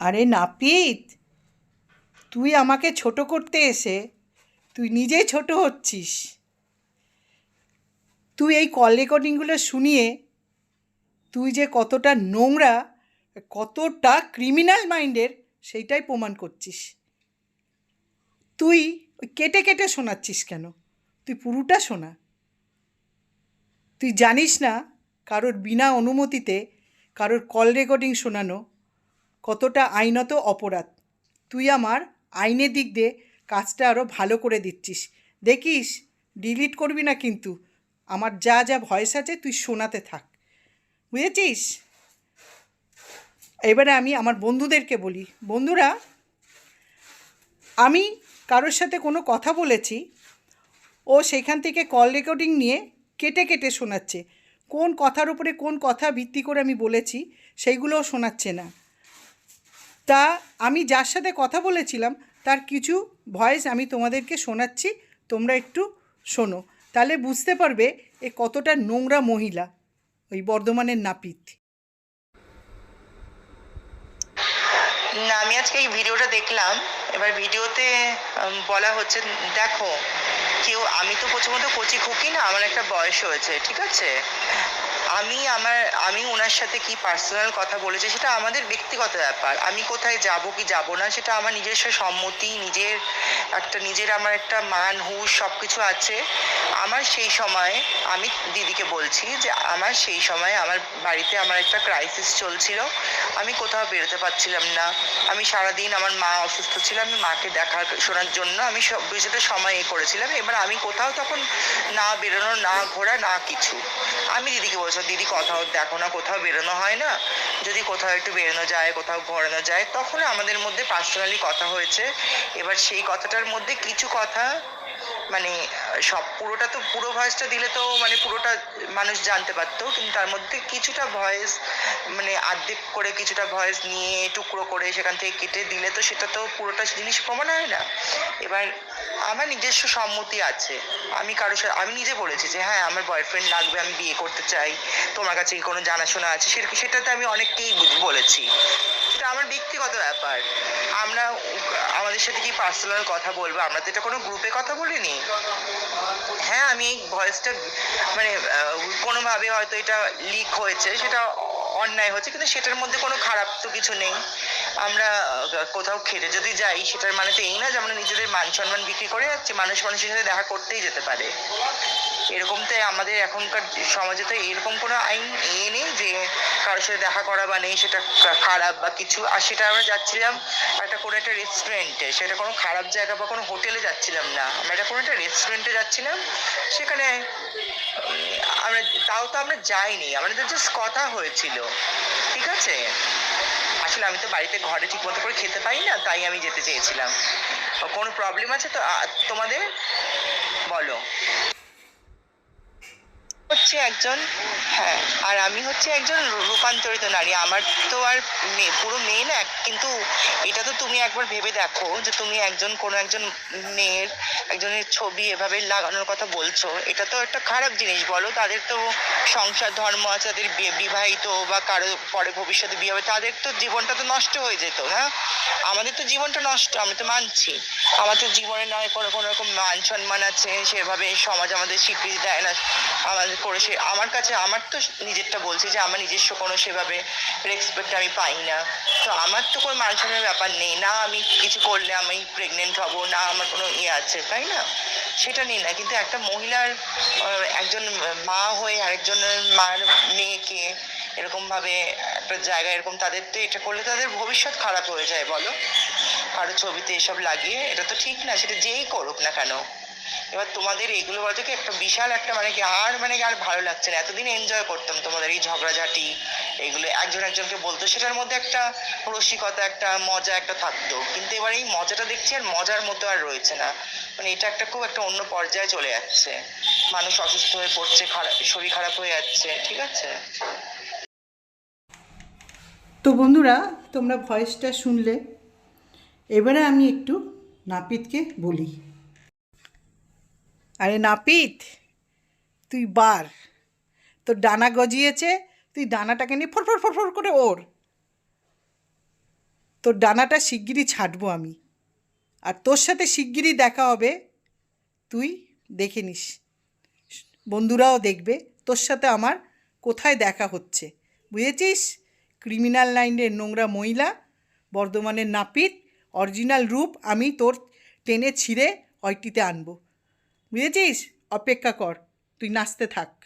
আরে নাপিত, তুই আমাকে ছোট করতে এসে, তুই নিজেই ছোট হচ্ছিস। তুই এই কল রেকর্ডিংগুলো শুনিয়ে, তুই যে কতটা নোংরা, কতটা ক্রিমিনাল মাইন্ডের সেইটাই প্রমাণ করছিস। তুই কেটে কেটে শোনাচ্ছিস কেন? তুই পুরোটা শোনা। তুই জানিস না কারোর বিনা অনুমতিতে কারোর কল রেকর্ডিং শোনানো কতটা আইনত অপরাধ। তুই আমার আইনের দিক দিয়ে কাজটা আরও ভালো করে দিচ্ছিস। দেখিস ডিলিট করবি না কিন্তু। আমার যা যা ভয়েস আছে তুই শোনাতে থাক। বুঝেছিস? এবারে আমি আমার বন্ধুদেরকে বলি, বন্ধুরা, আমি কারোর সাথে কোনো কথা বলেছি, ও সেখান থেকে কল রেকর্ডিং নিয়ে কেটে কেটে শোনাচ্ছে। কোন কথার উপরে কোন কথা ভিত্তি করে আমি বলেছি, সেইগুলোও শোনাচ্ছে না। তা আমি যার সাথে কথা বলেছিলাম, তার কিছু ভয়েস আমি তোমাদেরকে শোনাচ্ছি, তোমরা একটু শোনো। তাহলে বুঝতে পারবে এ কতটা নোংরা মহিলা, ওই বর্ধমানের নাপিত। না, আমি আজকে এই ভিডিওটা দেখলাম, এবার ভিডিওতে বলা হচ্ছে, দেখো, কেউ, আমি তো প্রথমত কচি খুকি না, আমার একটা বয়স হয়েছে, ঠিক আছে? আমি আমার, আমি ওনার সাথে কি পার্সোনাল কথা বলেছি সেটা আমাদের ব্যক্তিগত ব্যাপার। আমি কোথায় যাব, কি যাব না, সেটা আমার নিজস্ব সম্মতি, নিজের একটা, নিজের আমার একটা মান, হুশ সব কিছু আছে। আমার সেই সময় আমি দিদিকে বলছি যে, আমার সেই সময় আমার বাড়িতে আমার একটা ক্রাইসিস চলছিল। আমি কোথাও বেরোতে পারছিলাম না। আমি সারাদিন আমার মা অসুস্থ ছিল, আমি মাকে দেখা, শোনার জন্য আমি সব কিছুতে সময় এ করেছিলাম। এবার আমি কোথাও তখন না বেরোনো, না ঘোরা, না কিছু। আমি দিদিকে বলছিলাম দিদি, কোথাও দেখো না, কোথাও বেরোনো হয় না। যদি কোথাও একটু বেরোনো যায়, কোথাও ঘোরানো যায় তখন আমাদের মধ্যে পার্সোনালি কথা হয়েছে। এবার সেই কথাটার মধ্যে কিছু কথা মানে সব পুরোটা তো, পুরো ভয়েসটা দিলে তো মানে পুরোটা মানুষ জানতে পারতো, কিন্তু তার মধ্যে কিছুটা ভয়েস মানে আর্ধেক করে কিছুটা ভয়েস নিয়ে টুকরো করে সেখান থেকে কেটে দিলে তো সেটা তো পুরোটা জিনিস প্রমাণ হয় না। এবার আমার নিজস্ব সম্মতি আছে। আমি কারোর সাথে, আমি নিজে বলেছি যে হ্যাঁ আমার বয়ফ্রেন্ড লাগবে, আমি বিয়ে করতে চাই। তোমার কাছে কি কোনো জানাশোনা আছে? সেটা সেটাতে আমি অনেককেই বলেছি। সেটা আমার ব্যক্তিগত ব্যাপার। আমরা, আমাদের সাথে কি পার্সোনাল কথা বলব? আমরা তো এটা কোনো গ্রুপে কথা বলিনি। হ্যাঁ আমি এই ভয়েসটা মানে কোনোভাবে হয়তো এটা লিক হয়েছে, সেটা অন্যায় হচ্ছে, কিন্তু সেটার মধ্যে কোনো খারাপ তো কিছু নেই। আমরা কোথাও খেতে যদি যাই, সেটার মানে তো এই না যে আমরা নিজেদের মান সম্মান বিক্রি করে যাচ্ছি, মানুষ মানুষের সাথে দেখা করতেই যেতে পারে। এরকম তো আমাদের এখনকার সমাজে তো এরকম কোনো আইন এ নেই যে কারোর সাথে দেখা করা বা নেই, সেটা খারাপ বা কিছু। আর সেটা আমরা যাচ্ছিলাম একটা কোনো একটা রেস্টুরেন্টে সেটা কোনো খারাপ জায়গা বা কোনো হোটেলে যাচ্ছিলাম না। আমরা একটা কোনো একটা রেস্টুরেন্টে যাচ্ছিলাম, সেখানে আমরা, তাও তো আমরা যাইনি। আমাদের জাস্ট কথা হয়েছিল। ঠিক আছে? আসলে আমি তো বাড়িতে ঘরে ঠিক মতো করে খেতে পাই না, তাই আমি যেতে চেয়েছিলাম। কোনো প্রবলেম আছে তো তোমাদের? বলো। হচ্ছে একজন হ্যাঁ আর আমি হচ্ছে একজন রূপান্তরিত নারী। আমার তো আর মেয়ে পুরো মেয়ে না, কিন্তু এটা তো তুমি একবার ভেবে দেখো যে তুমি একজন, কোনো একজন মেয়ের, একজনের ছবি এভাবে লাগানোর কথা বলছো। এটা তো একটা খারাপ জিনিস। বলো তাদের তো সংসার ধর্ম আছে, তাদের বিবাহিত বা কারও পরে ভবিষ্যতে বিয়ে হবে, তাদের তো জীবনটা তো নষ্ট হয়ে যেত হ্যাঁ? আমাদের তো জীবনটা নষ্ট, আমি তো মানছি। আমাদের জীবনে নয় কোনো কোনো রকম মান সম্মান আছে, সেভাবে সমাজ আমাদের স্বীকৃতি দেয় না, আমাদের করে সে আমার কাছে, আমার তো নিজেরটা বলছি যে আমার নিজস্ব কোনো সেভাবে রেসপেক্ট আমি পাই না। তো আমার তো কোনো মান সম্মানের ব্যাপার নেই। না আমি কিছু করলে আমি প্রেগনেন্ট হব, না আমার কোনো ইয়ে আছে, তাই না? সেটা নেই না। কিন্তু একটা মহিলার একজন মা হয়ে আরেকজনের মার মেয়েকে এরকমভাবে একটা জায়গায় এরকম তাদের তো এটা করলে তাদের ভবিষ্যৎ খারাপ হয়ে যায়, বলো? কারও ছবিতে এসব লাগিয়ে, এটা তো ঠিক না। সেটা যেই করুক না কেন? এবার তোমাদের এগুলো বলতে কি একটা বিশাল একটা মানে কি আর মানে কি আর ভালো লাগছে না। এতদিন এনজয় করতাম তোমাদের এই ঝগড়াঝাটি, এগুলো একজন একজনকে বলতো, সেটার মধ্যে একটা রসিকতা, একটা মজা, একটা থাকতো। কিন্তু এবার এই মজাটা দেখছি আর মজার মতো আর রয়েছে না। মানে এটা একটা খুব একটা অন্য পর্যায়ে চলে যাচ্ছে। মানুষ অসুস্থ হয়ে পড়ছে খারাপ শরীর খারাপ হয়ে যাচ্ছে, ঠিক আছে? তো বন্ধুরা, তোমরা ভয়েসটা শুনলে। এবারে আমি একটু নাপিতকে বলি। আরে নাপিত, তুই বার। তোর ডানা গজিয়েছে, তুই ডানাটাকে নিয়ে ফরফর ফরফর করে ওর তোর ডানাটা শিগগিরই ছাঁটবো আমি। আর তোর সাথে শিগগিরই দেখা হবে। তুই দেখে নিস। বন্ধুরাও দেখবে, তোর সাথে আমার কোথায় দেখা হচ্ছে। বুঝেছিস? ক্রিমিনাল লাইনের নোংরা মহিলা, বর্ধমানের নাপিত, অরিজিনাল রূপ আমি তোর টেনে ছিঁড়ে অয়টিতে আনব। বুঝেছিস? অপেক্ষা কর তুই নাচতে থাক।